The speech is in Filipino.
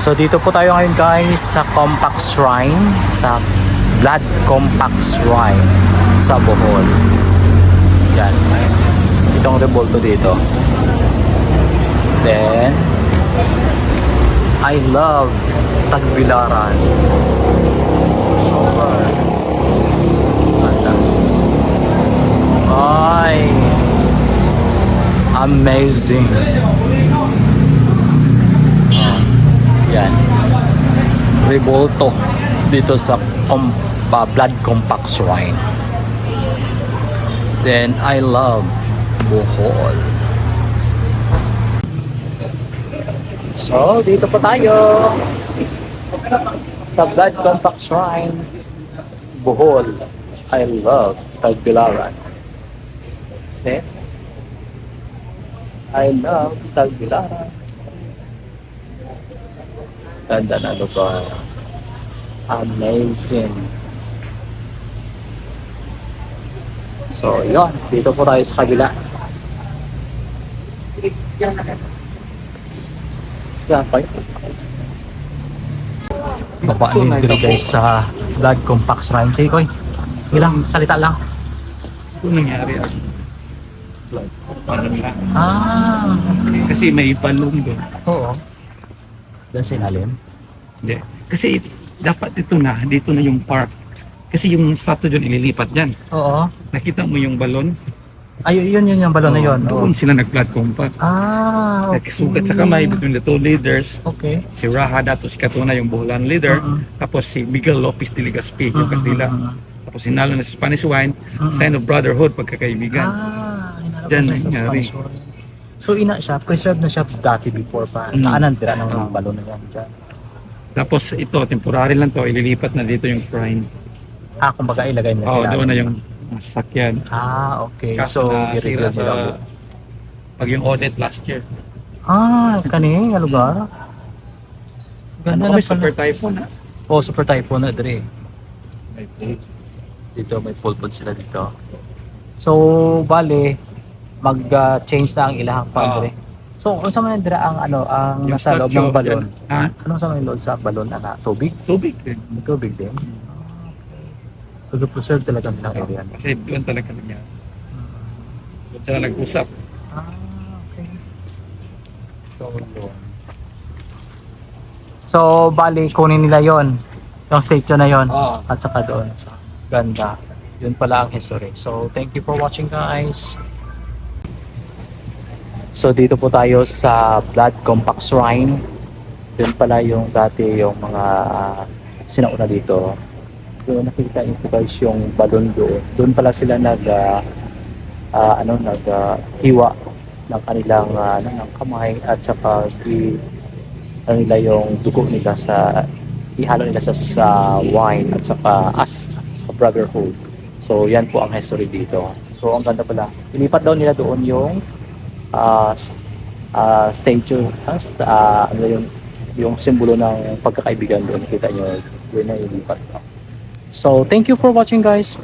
So dito po tayo ngayon guys sa Compact Shrine, sa Blood Compact Shrine sa Bohol. Yan. Itong revolto dito. Then, I love Tagbilaran. Super. Ganda. Ay. Amazing. Yan. Revolto dito sa com- uh, Blood Compact Shrine. Then I love Bohol. So, dito pa tayo sa Blood Compact Shrine, Bohol. I love Tagbilaran. See? I love Tagbilaran. Ganda na lugar. Amazing. So, yun. Dito po tayo sa kabila. Yan pa yun. Baba ni diri guys sa Blood Compact Shrine. Sige, Koy. Ilang salita lang. Ito nangyari ah. Ano nga? Ah, Kasi may balong doon. oo. Doon sa ilalim. Hindi. Kasi it- dapat ito na, dito na yung park. Kasi yung statue dyan ililipat dyan. Oo. Nakita mo yung balon? Ay, yun yun yung balon na yun. Oo. Doon sila nag-blood compact. Ah, okay. Nagsugat sa kamay between the two leaders. Okay. Si Raha Dato si Katuna yung Boholan leader. Mhm. Tapos si Miguel Lopez de Legazpi yung Kastila. Mhm. Tapos sinalo na sa Spanish wine. Mhm. Sign of brotherhood, pagkakaibigan. Ah, hinarap Diyan na sa nangyari. Spanish. So ina siya, preserved na siya dati before pa. Mm. Naanan tira ng Ah. balon na yan dyan. Tapos ito, temporary lang to. Ililipat na dito yung shrine. Ah, kumbaga ilagay na sila. doon na yung sasakyan. Ah, okay. Kaso so, na i-reveal sira nila. sa pag yung audit last year. Ah, kani nga lugar. Ganda Ano na super typhoon ha? Oh, super typhoon na dire. May pool. Dito may pulpod sila dito. So, bale, mag-change na ang ilahang Oo. padre. So, kung sa man dira ang ano, ang Yung nasa loob ng balon. Ha? Ano sa man loob sa balon ana? Tubig? Tubig din. May tubig din. So, preserve talaga nilang area. niya. Kasi doon talaga nangyari. Doon sila nag-usap. Ah, okay. So, yun. So, bali, kunin nila yon Yung statue na yon Oo. At saka doon. So, ganda. Yun pala ang history. So, thank you for watching guys. So, dito po tayo sa Blood Compact Shrine. Yun pala yung dati yung mga ah, sinauna dito. Doon nakikita niyo guys yung balon doon. Doon pala sila nag ah, ah, ano nag ah, hiwa ng kanilang ano, ng kamay at saka i ano nila yung dugo nila sa ihalo nila sa, sa wine at saka as a brotherhood. So yan po ang history dito. So ang ganda pala. Ilipat daw nila doon yung ah, s- ah, statue, st- ah, ano yung yung simbolo ng pagkakaibigan doon. Kita nyo, yun na ilipat. So thank you for watching guys.